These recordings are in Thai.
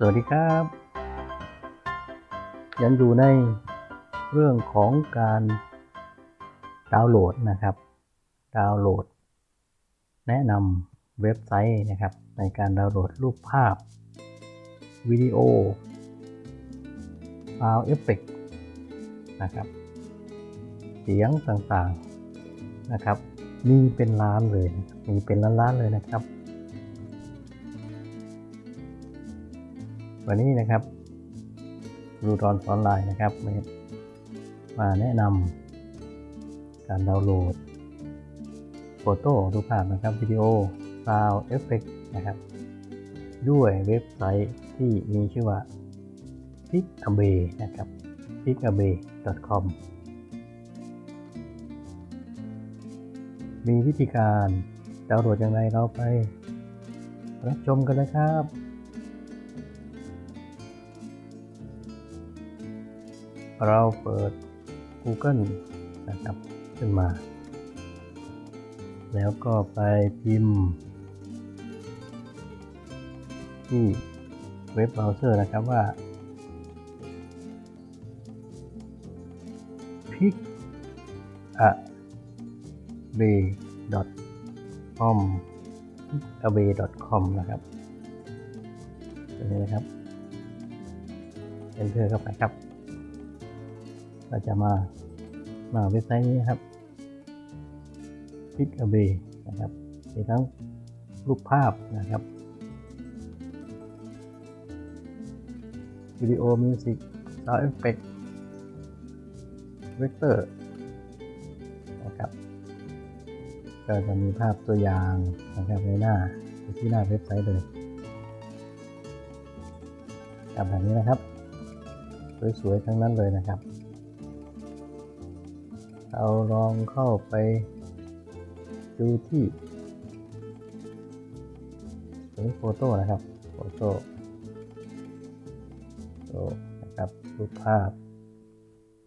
สวัสดีครับ ยังอยู่ในเรื่องของการดาวน์โหลดนะครับ ดาวน์โหลด แนะนำเว็บไซต์นะครับ ในการดาวน์โหลดรูปภาพ วิดีโอฟาวเอฟเฟกนะครับ เสียงต่างๆนะครับ มีเป็นล้านเลย มีเป็นล้านๆเลยนะครับ วันนี้นะครับรูตอนออนไลน์นะครับ มาแนะนำการดาวน์โหลดโฟโต้รูปภาพนะครับวิดีโอซาวเอฟเฟกนะครับ ด้วยเว็บไซต์ที่มีชื่อว่า pixabay นะครับ pixabay.com มีวิธีการดาวน์โหลดอย่างไรเราไป รับชมกันเลยครับ เราเปิด Google นะครับขึ้นมา แล้วก็ไปพิมพ์ ที่เว็บเบราว์เซอร์นะครับว่า pic a b a y com a b a y com นะครับตรงนี้นะครับ enter เข้าไปครับ เราจะมามาเว็บไซต์นี้นะครับ p i c a b นะครับมีทั้งรูปภาพนะครับวิดีโอมิวสิกซาวด์เอฟเฟกต์เวกเตอร์นะครับก็จะมีภาพตัวอย่างนะครับในหน้าที่หน้าเว็บไซต์เลยแบบนี้นะครับ สวยๆ ทั้งนั้นเลยนะครับ เราลองเข้าไปดูที่ตรงนี้โฟโต้นะครับ โฟโต้โต้นะครับ รูปภาพ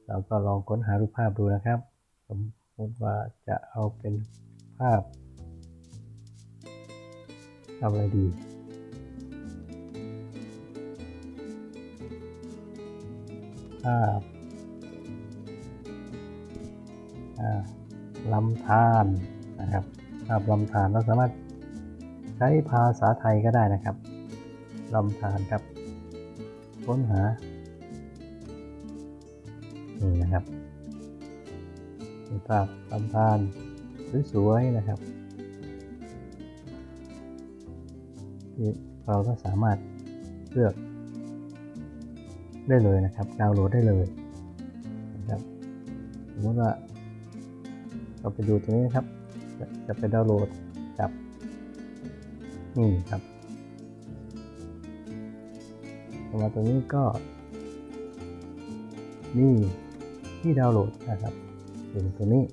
เราก็ลองค้นหารูปภาพดูนะครับ สมมติว่าจะเอาเป็นภาพทำอะไรดีภาพ ลำธารนะครับภาพลำธารเราสามารถใช้ภาษาไทยก็ได้นะครับลำธารครับ ค้นหา นี่นะครับภาพลำธารสวยๆนะครับที่เราก็สามารถเลือกได้เลยนะครับ ดาวน์โหลดได้เลยนะครับ สมมติว่า เราไปดูตรงนี้นะครับจะจะไปดาวน์โหลดกับนี่ครับมาตรงนี้ก็ นี่ที่ดาวน์โหลดนะครับถึงตรงนี้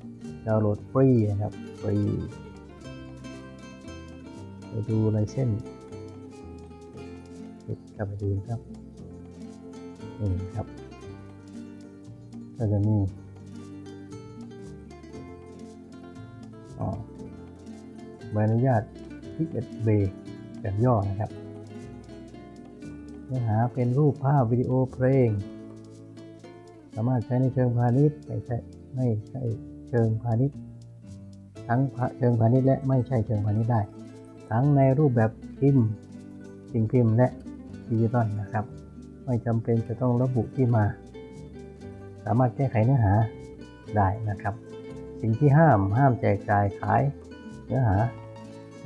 ดาวน์โหลดฟรีนะครับฟรีไปดูลายเส้นกลับไปดูครับนี่ครับก็จะมี ใบอนุญาต p i c a b แบบย่อนะครับเนื้อหาเป็นรูปภาพวิดีโอเพลง สามารถใช้ในเชิงพาณิชย์ไม่ใช่ไม่ใช่เชิงพาณิชย์ ทั้งเชิงพาณิชย์และไม่ใช่เชิงพาณิชย์ได้ ทั้งในรูปแบบพิมพ์สิ่งพิมพ์และดิจิตอลนะครับ ไม่จำเป็นจะต้องระบุที่มา สามารถแก้ไขเนื้อหาได้นะครับ สิ่งที่ห้ามห้ามแจกจ่ายขายเนื้อหา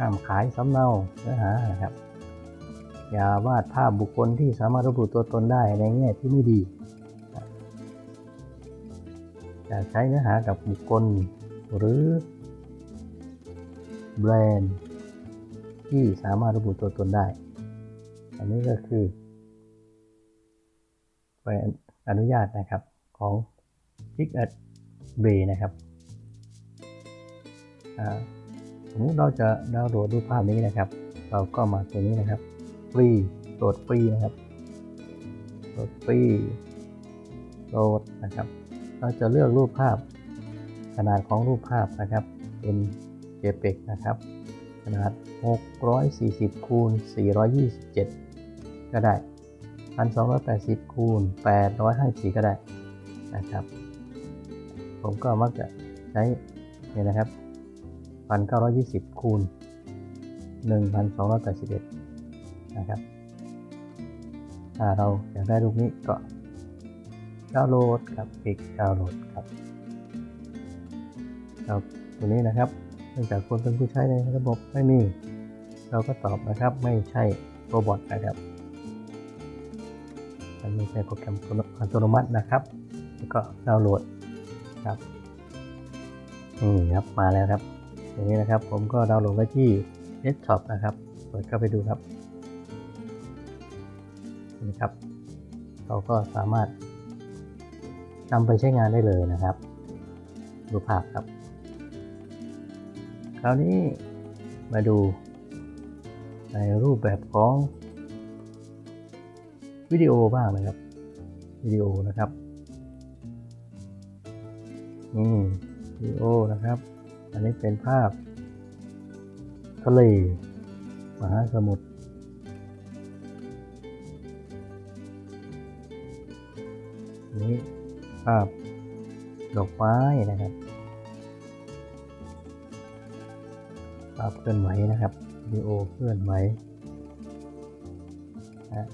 ห้ามขายสำเนาเนื้อหานะครับ อย่าวาดภาพบุคคลที่สามารถระบุตัวตนได้ในแง่ที่ไม่ดีจะใช้เนื้อหากับบุคคลหรือแบรนด์ที่สามารถระบุตัวตนได้ อันนี้ก็คือใบอนุญาตนะครับของ p i c a b นะครับ สมมติเราจะดาวน์โหลดรูปภาพนี้นะครับ เราก็มาตรงนี้นะครับฟรีโหลดฟรีนะครับโหลดฟรีโหลดนะครับ เราจะเลือกรูปภาพ ขนาดของรูปภาพนะครับ เป็น JPEG นะครับ ขนาด 640คูณ427 ก็ได้ 1280คูณ854 ก็ได้นะครับ ผมก็มักจะใช้นี่นะครับ 1920 คูณ 1281 นะครับถ้าเราอยากได้รูปนี้ก็ดาวน์โหลดครับคลิกดาวน์โหลดครับครับตัวนี้นะครับเนื่องจากคนเป็นผู้ใช้ในระบบไม่มี เราก็ตอบนะครับไม่ใช่โรบอทนะครับมันไม่ใช่โปรแกรมอัตโนมัตินะครับ แล้วก็ดาวน์โหลดครับนี่ครับมาแล้วครับ อย่างนี้นะครับ ผมก็ดาวน์โหลดไว้ที่เดสก์ท็อปนะครับ เปิดเข้าไปดูครับนี่ครับ เราก็สามารถนำไปใช้งานได้เลยนะครับ ดูภาพครับ คราวนี้มาดูในรูปแบบของวิดีโอบ้างนะครับ วิดีโอนะครับ นี่วิดีโอนะครับ อันนี้เป็นภาพ ทะเล มหาสมุทรนี่ภาพดอกไม้นะครับภาพเคลื่อนไหวนะครับวิดีโอเคลื่อนไหวนะ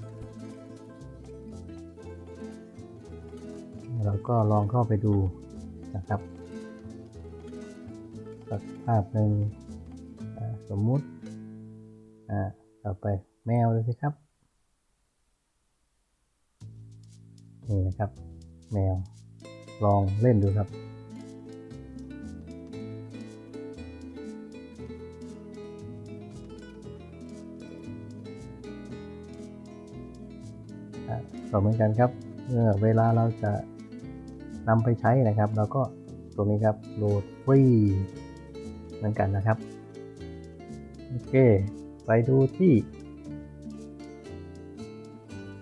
เราก็ลองเข้าไปดูนะครับ สักภาพหนึ่งสมมุติอ่าต่อไปแมวเลยสิครับ นี่นะครับ แมว ลองเล่นดูครับอะก็เหมือนกันครับเมื่อเวลาเราจะนำไปใช้นะครับ เราก็ตรงนี้ครับโหลดฟรี เหมือนกันนะครับ โอเค ไปดูที่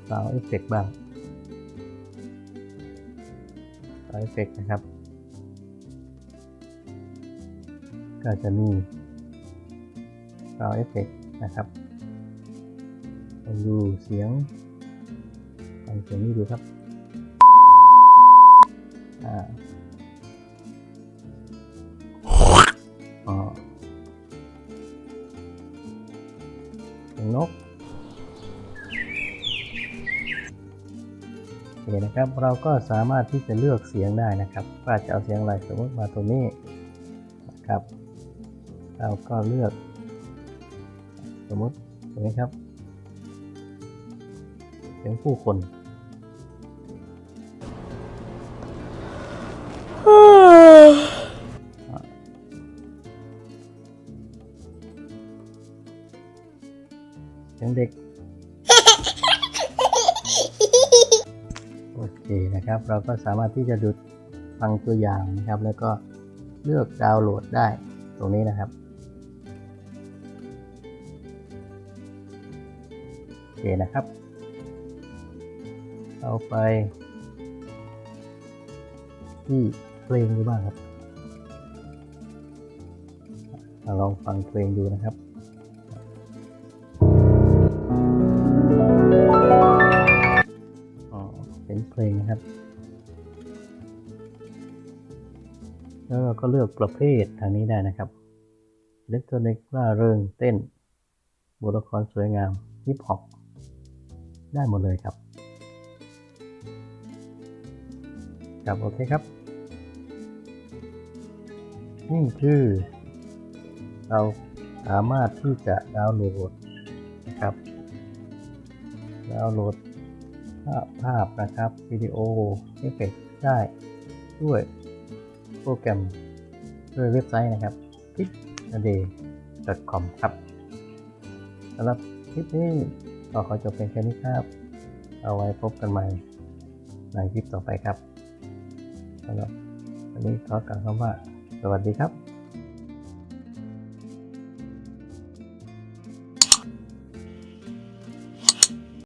Sound Effect บ้าง Sound Effect นะครับ ก็จะมี Sound Effect นะครับลองดูเสียงฟังเสียงนี้ดูครับ อ่า งนกโอเคนะครับเราก็สามารถที่จะเลือกเสียงได้นะครับว่าจะเอาเสียงอะไรสมมติมาตัวนี้นะครับ เราก็เลือก สมมติตัวนี้ครับเสียงผู้คน เสียงเด็ก โอเคนะครับ เราก็สามารถที่จะดูฟังตัวอย่างนะครับ แล้วก็เลือกดาวน์โหลดได้ตรงนี้นะครับโอเคนะครับ เอาไป ที่เพลงดูบ้างครับมาลองฟังเพลงดูนะครับ แล้วเราก็เลือกประเภททางนี้ได้นะครับอิเล็กทรอนิกส์ร่าเริงเต้นบทละครสวยงามฮิปฮอปได้หมดเลยครับ ครับโอเคครับ นี่คือ เราสามารถที่จะดาวน์โหลดนะครับ ดาวน์โหลดภาพภาพนะครับวิดีโอเอฟเฟกได้ด้วย โปรแกรมด้วยเว็บไซต์นะครับ p i p a d a y c o m ครับสำหรับคลิปนี้ก็ขอจบเพียงแค่นี้ครับ เอาไว้พบกันใหม่ในคลิปต่อไปครับสำหรับวันนี้ขอกล่าวคำว่า สวัสดีครับ